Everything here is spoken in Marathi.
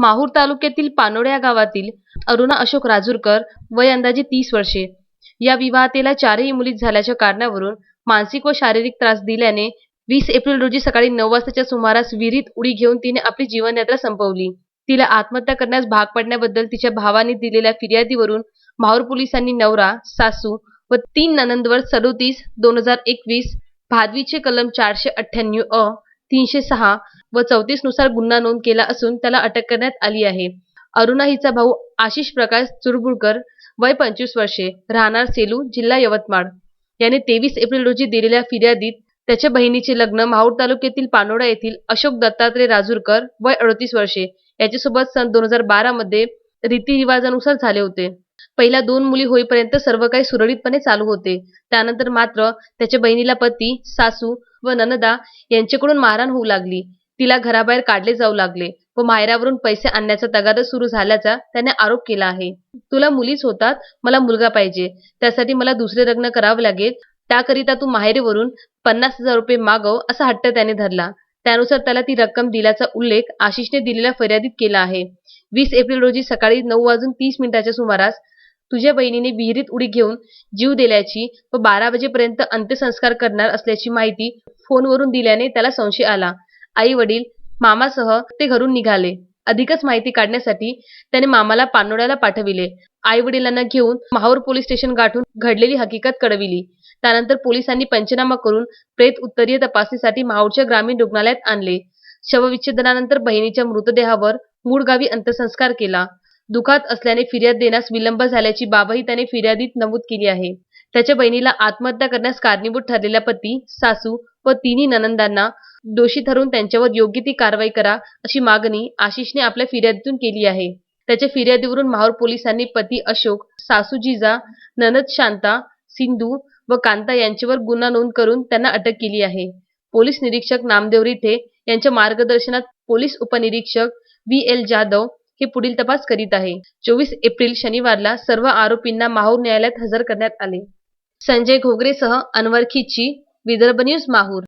माहूर तालुक्यातील पानोड्या गावातील अरुणा अशोक राजूरकर वय अंदाजे तीस वर्षे. या विवाहतेला चारही मुली झाल्याच्या कारणावरून मानसिक व शारीरिक त्रास दिल्याने वीस एप्रिल रोजी सकाळी नऊ वाजताच्या सुमारास विहिरीत उडी घेऊन तिने आपली जीवनयात्रा संपवली. तिला आत्महत्या करण्यास भाग पडण्याबद्दल तिच्या भावाने दिलेल्या फिर्यादीवरून माहूर पोलिसांनी नवरा सासू व तीन ननंदवर सदोतीस दोन हजार एकवीस भादवीचे कलम चारशे अठ्ठ्याण्णव अ तीनशे सहा व चौतीसनुसार गुन्हा नोंद केला असून त्याला अटक करण्यात आली आहे. अरुणा हिचा भाऊ आशिष प्रकाश चुरबुळकर वय पंचवीस वर्षे राहणार सेलू जिल्हा यवतमाळ. याने तेवीस एप्रिल रोजी दिलेल्या फिर्यादीत त्याच्या बहिणीचे लग्न माहूर तालुक्यातील पानोडा येथील अशोक दत्तात्रय राजूरकर वय अडतीस वर्षे याच्यासोबत सन दोन हजार बारा मध्ये रीतिरिवाजानुसार झाले होते. पहिल्या दोन मुली होईपर्यंत सर्व काही सुरळीतपणे चालू होते. त्यानंतर मात्र त्याच्या बहिणीला पती सासू व ननदा यांच्याकडून मारहाण होऊ लागली. तिला घराबाहेर काढले जाऊ लागले व माहेरावरून पैसे आणण्याचा तगादा सुरू झाल्याचा त्याने आरोप केला आहे. तुला मुलीच होतात मला मुलगा पाहिजे. त्यासाठी मला दुसरे लग्न करावे लागेल. त्याकरिता तू माहेरीवरून पन्नास हजार रुपये मागव असा हट्ट त्याने धरला. त्यानुसार त्याला ती रक्कम दिल्याचा उल्लेख आशिषने दिलेल्या फिर्यादीत केला आहे. वीस एप्रिल रोजी सकाळी नऊ वाजून तीस मिनिटाच्या सुमारास तुझ्या बहिणीने विहिरीत उडी घेऊन जीव दिल्याची व बारा वाजेपर्यंत अंत्यसंस्कार करणार असल्याची माहिती फोनवरून दिल्याने त्याला संशय आला. आई वडील मामासह ते घरून निघाले. अधिकच माहिती काढण्यासाठी त्याने मामाला पानोड्याला पाठविले. आई वडिलांना घेऊन माहूर पोलीस स्टेशन गाठून घडलेली हकीकत कळविली. त्यानंतर पोलिसांनी पंचनामा करून प्रेत उत्तरीय तपासणीसाठी माहूरच्या ग्रामीण रुग्णालयात आणले. शवविच्छेदनानंतर बहिणीच्या मृतदेहावर मूळ गावी अंत्यसंस्कार केला. दुखात असल्याने फिर्याद देण्यास विलंब झाल्याची बाबही त्याने फिर्यादीत नमूद केली आहे. त्याच्या बहिणीला आत्महत्या करण्यास कारणीभूत ठरलेल्या पती सासू व तिन्ही ननंदांना दोषी ठरवून त्यांच्यावर योग्य ती कारवाई करा अशी मागणी आशिषने आपल्या फिर्यादीतून केली आहे. त्याच्या फिर्यादीवरून माहूर पोलिसांनी पती अशोक सासू जिजा ननद शांता सिंधू व कांता यांच्यावर गुन्हा नोंद करून त्यांना अटक केली आहे. पोलीस निरीक्षक नामदेव रिथे यांच्या मार्गदर्शनात पोलीस उपनिरीक्षक व्ही एल जाधव हे पुढील तपास करीत आहे. चोवीस एप्रिल शनिवारला सर्व आरोपींना माहूर न्यायालयात हजर करण्यात आले. संजय घोगरेसह अनवर खिच्ची विदर्भ न्यूज माहूर.